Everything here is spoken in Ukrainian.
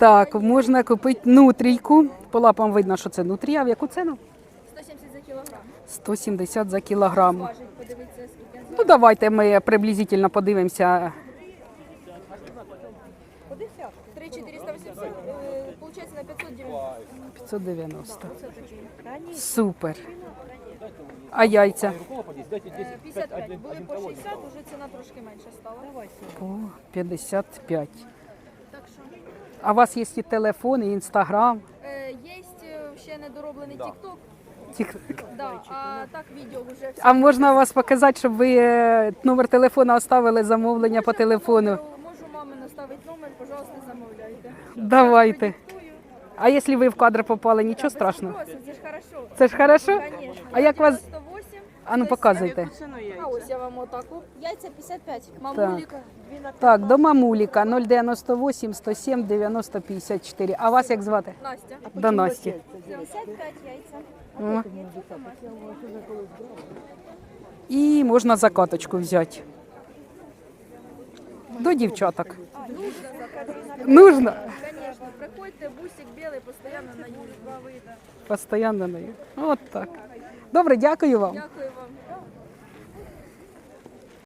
Так, можна купити нутрійку. По лапам видно, що це нутрія. В яку ціну? 170 за кілограм. 170 за кілограм. Ну, давайте ми приблизительно подивимося. 3480, е, получається на 590. 590. Це такий. Супер. А яйця? Е, 55. Були по 60, вже ціна трошки менша стала. По 55. А у вас є і телефон, і інстаграм. е, є е, ще недороблений TikTok, Тік- да, а так відео вже всі. А можна вас показати, щоб ви е, номер телефону оставили замовлення по телефону? Можу мамі наставити номер, пожалуйста, замовляйте. Давайте. Диктую. А якщо ви в кадр попали, нічого страшного? Це ж хорошо. Це ж хорошо? Конечно. А як вас- 98. А ну показуйте. А ось я вам отаку. Яйця 55. Мамуліка. Так, до мамуліка 098 107 90 54. А вас як звати? Настя. До Насті. 55 яйця. О. І можна закаточку взяти. До дівчаток. Нужно. Конечно, приходьте, бусик білий, постійно на вида. Постоянно на От так. Добре, дякую вам. Дякую вам.